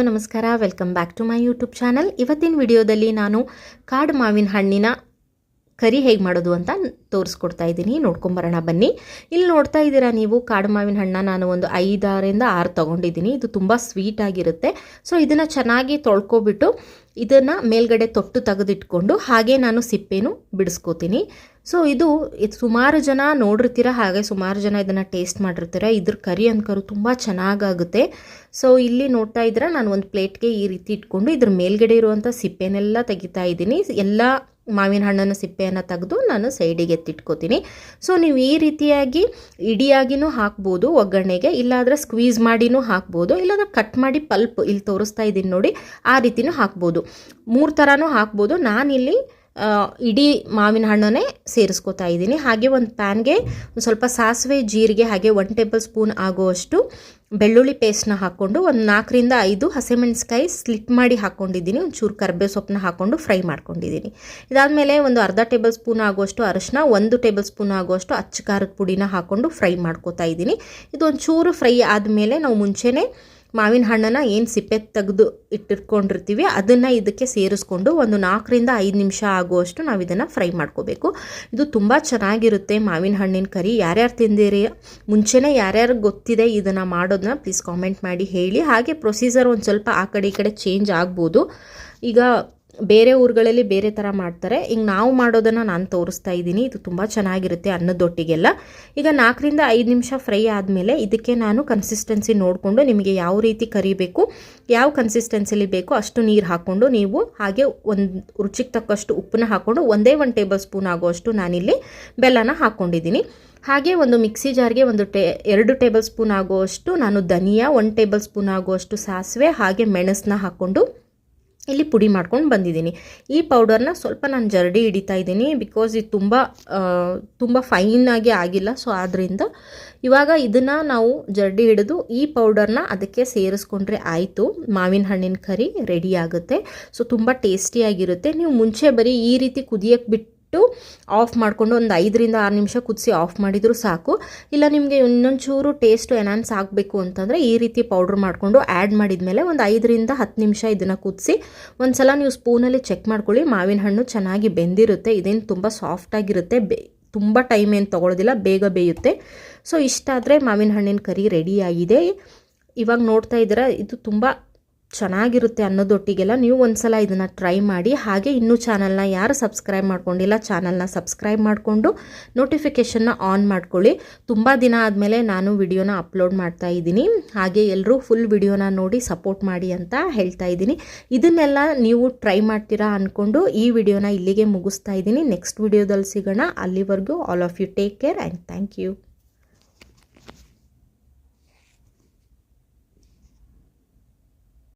Hello, ನಮಸ್ಕಾರ. Welcome back to my YouTube channel ಇವತ್ತಿನ ವಿಡಿಯೋದಲ್ಲಿ ನಾನು ಕಾಡು ಮಾವಿನ ಹಣ್ಣಿನ ಕರಿ ಹೇಗೆ ಮಾಡೋದು ಅಂತ ತೋರಿಸ್ಕೊಡ್ತಾ ಇದ್ದೀನಿ. ನೋಡ್ಕೊಂಬರೋಣ, ಬನ್ನಿ. ಇಲ್ಲಿ ನೋಡ್ತಾ ಇದ್ದೀರಾ ನೀವು, ಕಾಡು ಮಾವಿನ ಹಣ್ಣ ನಾನು ಒಂದು ಐದಾರಿಂದ ಆರು ತೊಗೊಂಡಿದ್ದೀನಿ. ಇದು ತುಂಬ ಸ್ವೀಟ್ ಆಗಿರುತ್ತೆ. ಸೊ ಇದನ್ನು ಚೆನ್ನಾಗಿ ತೊಳ್ಕೊಬಿಟ್ಟು ಇದನ್ನು ಮೇಲ್ಗಡೆ ತೊಟ್ಟು ತೆಗೆದಿಟ್ಕೊಂಡು ಹಾಗೆ ನಾನು ಸಿಪ್ಪೆನೂ ಬಿಡಿಸ್ಕೋತೀನಿ. ಸೊ ಇದು ಇದು ಸುಮಾರು ಜನ ನೋಡಿರ್ತೀರ, ಹಾಗೆ ಸುಮಾರು ಜನ ಇದನ್ನು ಟೇಸ್ಟ್ ಮಾಡಿರ್ತೀರ. ಇದ್ರ ಕರಿ ಅನ್ಕರು ತುಂಬ ಚೆನ್ನಾಗಾಗುತ್ತೆ. ಸೊ ಇಲ್ಲಿ ನೋಡ್ತಾ ಇದ್ರೆ ನಾನು ಒಂದು ಪ್ಲೇಟ್ಗೆ ಈ ರೀತಿ ಇಟ್ಕೊಂಡು ಇದ್ರ ಮೇಲ್ಗಡೆ ಇರುವಂಥ ಸಿಪ್ಪೆನೆಲ್ಲ ತೆಗಿತಾ ಇದ್ದೀನಿ. ಎಲ್ಲ ಮಾವಿನ ಹಣ್ಣನ್ನು ಸಿಪ್ಪೆಯನ್ನು ತೆಗೆದು ನಾನು ಸೈಡಿಗೆ ಎತ್ತಿಟ್ಕೋತೀನಿ. ಸೊ ನೀವು ಈ ರೀತಿಯಾಗಿ ಇಡಿಯಾಗಿನೂ ಹಾಕ್ಬೋದು, ಒಗ್ಗರಣೆಗೆ. ಇಲ್ಲಾಂದರೆ ಸ್ಕ್ವೀಸ್ ಮಾಡಿನೂ ಹಾಕ್ಬೋದು, ಇಲ್ಲಾಂದ್ರೆ ಕಟ್ ಮಾಡಿ ಪಲ್ಪ್ ಇಲ್ಲಿ ತೋರಿಸ್ತಾ ಇದ್ದೀನಿ ನೋಡಿ, ಆ ರೀತಿನೂ ಹಾಕ್ಬೋದು. ಮೂರು ಥರನೂ ಹಾಕ್ಬೋದು. ನಾನಿಲ್ಲಿ ಇಡೀ ಮಾವಿನ ಹಣ್ಣನ್ನೇ ಸೇರಿಸ್ಕೊತಾ ಇದ್ದೀನಿ. ಹಾಗೆ ಒಂದು ಪ್ಯಾನ್ಗೆ ಒಂದು ಸ್ವಲ್ಪ ಸಾಸಿವೆ, ಜೀರಿಗೆ, ಹಾಗೆ ಒನ್ ಟೇಬಲ್ ಸ್ಪೂನ್ ಆಗುವಷ್ಟು ಬೆಳ್ಳುಳ್ಳಿ ಪೇಸ್ಟ್ನ ಹಾಕ್ಕೊಂಡು ಒಂದು ನಾಲ್ಕರಿಂದ ಐದು ಹಸಿಮೆಣಸ್ಕಾಯಿ ಸ್ಲಿಟ್ ಮಾಡಿ ಹಾಕ್ಕೊಂಡಿದ್ದೀನಿ ಒಂಚೂರು ಕರ್ಬೇವು ಸೊಪ್ಪನ್ನ ಹಾಕ್ಕೊಂಡು ಫ್ರೈ ಮಾಡ್ಕೊಂಡಿದ್ದೀನಿ. ಇದಾದಮೇಲೆ ಒಂದು ಅರ್ಧ ಟೇಬಲ್ ಸ್ಪೂನ್ ಆಗುವಷ್ಟು ಅರಶಿನ, ಒಂದು ಟೇಬಲ್ ಸ್ಪೂನ್ ಆಗುವಷ್ಟು ಅಚ್ಚ ಖಾರದ ಪುಡಿನ ಹಾಕ್ಕೊಂಡು ಫ್ರೈ ಮಾಡ್ಕೋತಾ ಇದ್ದೀನಿ. ಇದು ಒಂಚೂರು ಫ್ರೈ ಆದಮೇಲೆ ನಾವು ಮುಂಚೆನೇ ಮಾವಿನ ಹಣ್ಣನ್ನು ಏನು ಸಿಪ್ಪೆ ತೆಗೆದು ಇಟ್ಟಿಟ್ಕೊಂಡಿರ್ತೀವಿ, ಅದನ್ನು ಇದಕ್ಕೆ ಸೇರಿಸ್ಕೊಂಡು ಒಂದು ನಾಲ್ಕರಿಂದ ಐದು ನಿಮಿಷ ಆಗುವಷ್ಟು ನಾವು ಇದನ್ನು ಫ್ರೈ ಮಾಡ್ಕೋಬೇಕು. ಇದು ತುಂಬ ಚೆನ್ನಾಗಿರುತ್ತೆ ಮಾವಿನ ಹಣ್ಣಿನ ಕರಿ. ಯಾರ್ಯಾರು ತಿಂದಿರಿ, ಮುಂಚೆನೇ ಯಾರ್ಯಾರು ಗೊತ್ತಿದೆ ಇದನ್ನು ಮಾಡೋದನ್ನ ಪ್ಲೀಸ್ ಕಾಮೆಂಟ್ ಮಾಡಿ ಹೇಳಿ. ಹಾಗೆ ಪ್ರೊಸೀಜರ್ ಒಂದು ಸ್ವಲ್ಪ ಆ ಕಡೆ ಈ ಕಡೆ ಚೇಂಜ್ ಆಗ್ಬೋದು. ಈಗ ಬೇರೆ ಊರುಗಳಲ್ಲಿ ಬೇರೆ ಥರ ಮಾಡ್ತಾರೆ. ಈಗ ನಾವು ಮಾಡೋದನ್ನು ನಾನು ತೋರಿಸ್ತಾ ಇದ್ದೀನಿ. ಇದು ತುಂಬ ಚೆನ್ನಾಗಿರುತ್ತೆ ಅನ್ನದೊಟ್ಟಿಗೆಲ್ಲ. ಈಗ ನಾಲ್ಕರಿಂದ ಐದು ನಿಮಿಷ ಫ್ರೈ ಆದಮೇಲೆ ಇದಕ್ಕೆ ನಾನು ಕನ್ಸಿಸ್ಟೆನ್ಸಿ ನೋಡಿಕೊಂಡು ನಿಮಗೆ ಯಾವ ರೀತಿ ಕರಿಬೇಕು, ಯಾವ ಕನ್ಸಿಸ್ಟೆನ್ಸಿಲಿ ಬೇಕು ಅಷ್ಟು ನೀರು ಹಾಕ್ಕೊಂಡು ನೀವು ಹಾಗೆ ಒಂದು ರುಚಿಗೆ ತಕ್ಕಷ್ಟು ಉಪ್ಪನ್ನ ಹಾಕ್ಕೊಂಡು ಒಂದೇ ಒಂದು ಟೇಬಲ್ ಸ್ಪೂನ್ ಆಗುವಷ್ಟು ನಾನಿಲ್ಲಿ ಬೆಲ್ಲನ ಹಾಕ್ಕೊಂಡಿದ್ದೀನಿ ಹಾಗೆ ಒಂದು ಮಿಕ್ಸಿ ಜಾರ್ಗೆ ಒಂದು ಟೇ, ಎರಡು ಟೇಬಲ್ ಸ್ಪೂನ್ ಆಗುವಷ್ಟು ನಾನು ಧನಿಯಾ, ಒಂದು ಟೇಬಲ್ ಸ್ಪೂನ್ ಆಗುವಷ್ಟು ಸಾಸಿವೆ, ಹಾಗೆ ಮೆಣಸನ್ನ ಹಾಕ್ಕೊಂಡು ಇಲ್ಲಿ ಪುಡಿ ಮಾಡ್ಕೊಂಡು ಬಂದಿದ್ದೀನಿ. ಈ ಪೌಡರ್ನ ಸ್ವಲ್ಪ ನಾನು ಜರಡಿ ಹಿಡಿತಾ ಇದ್ದೀನಿ ಬಿಕಾಸ್ ಇದು ತುಂಬ ತುಂಬ ಫೈನಾಗಿ ಆಗಿಲ್ಲ. ಸೊ ಆದ್ದರಿಂದ ಇವಾಗ ಇದನ್ನು ನಾವು ಜರಡಿ ಹಿಡಿದು ಈ ಪೌಡರ್ನ ಅದಕ್ಕೆ ಸೇರಿಸ್ಕೊಂಡ್ರೆ ಆಯಿತು. ಮಾವಿನ ಹಣ್ಣಿನ ಕರಿ ರೆಡಿ ಆಗುತ್ತೆ. ಸೊ ತುಂಬ ಟೇಸ್ಟಿಯಾಗಿರುತ್ತೆ ನೀವು ಮುಂಚೆ ಬರೀ ಈ ರೀತಿ ಕುದಿಯಕ್ಕೆ ಬಿಟ್ಟು ಆಫ್ ಮಾಡಿಕೊಂಡು ಒಂದು ಐದರಿಂದ ಆರು ನಿಮಿಷ ಕುದಿಸಿ ಆಫ್ ಮಾಡಿದರೂ ಸಾಕು. ಇಲ್ಲ, ನಿಮಗೆ ಇನ್ನೊಂಚೂರು ಟೇಸ್ಟ್ ಎನಾನ್ಸ್ ಆಗಬೇಕು ಅಂತಂದರೆ ಈ ರೀತಿ ಪೌಡ್ರ್ ಮಾಡಿಕೊಂಡು ಆ್ಯಡ್ ಮಾಡಿದ ಮೇಲೆ ಒಂದು ಐದರಿಂದ ಹತ್ತು ನಿಮಿಷ ಇದನ್ನು ಕುದಿಸಿ ಒಂದು ಸಲ ನೀವು ಸ್ಪೂನಲ್ಲಿ ಚೆಕ್ ಮಾಡ್ಕೊಳ್ಳಿ. ಮಾವಿನ ಹಣ್ಣು ಚೆನ್ನಾಗಿ ಬೆಂದಿರುತ್ತೆ, ಇದೇನು ತುಂಬ ಸಾಫ್ಟಾಗಿರುತ್ತೆ ಬೆ, ತುಂಬ ಟೈಮ್ ಏನು ತೊಗೊಳೋದಿಲ್ಲ, ಬೇಗ ಬೇಯುತ್ತೆ. ಸೊ ಇಷ್ಟಾದರೆ ಮಾವಿನ ಹಣ್ಣಿನ ಕರಿ ರೆಡಿಯಾಗಿದೆ ಇವಾಗ ನೋಡ್ತಾ ಇದ್ದೀರಾ, ಇದು ತುಂಬ ಚೆನ್ನಾಗಿರುತ್ತೆ ಅನ್ನೋದೊಟ್ಟಿಗೆಲ್ಲ ನೀವು ಒಂದ್ಸಲ ಇದನ್ನು ಟ್ರೈ ಮಾಡಿ, ಹಾಗೆ ಇನ್ನೂ ಚಾನಲ್ನ ಯಾರು ಸಬ್ಸ್ಕ್ರೈಬ್ ಮಾಡ್ಕೊಂಡಿಲ್ಲ ಚಾನಲ್ನ ಸಬ್ಸ್ಕ್ರೈಬ್ ಮಾಡಿಕೊಂಡು ನೋಟಿಫಿಕೇಷನ್ನ ಆನ್ ಮಾಡ್ಕೊಳ್ಳಿ. ತುಂಬ ದಿನ ಆದಮೇಲೆ ನಾನು ವಿಡಿಯೋನ ಅಪ್ಲೋಡ್ ಮಾಡ್ತಾ ಇದ್ದೀನಿ. ಹಾಗೆ ಎಲ್ಲರೂ ಫುಲ್ ವಿಡಿಯೋನ ನೋಡಿ ಸಪೋರ್ಟ್ ಮಾಡಿ ಅಂತ ಹೇಳ್ತಾ ಇದ್ದೀನಿ. ಇದನ್ನೆಲ್ಲ ನೀವು ಟ್ರೈ ಮಾಡ್ತೀರಾ ಅಂದ್ಕೊಂಡು ಈ ವಿಡಿಯೋನ ಇಲ್ಲಿಗೆ ಮುಗಿಸ್ತಾ ಇದ್ದೀನಿ. ನೆಕ್ಸ್ಟ್ ವಿಡಿಯೋದಲ್ಲಿ ಸಿಗೋಣ. ಅಲ್ಲಿವರೆಗೂ all of you take care and thank you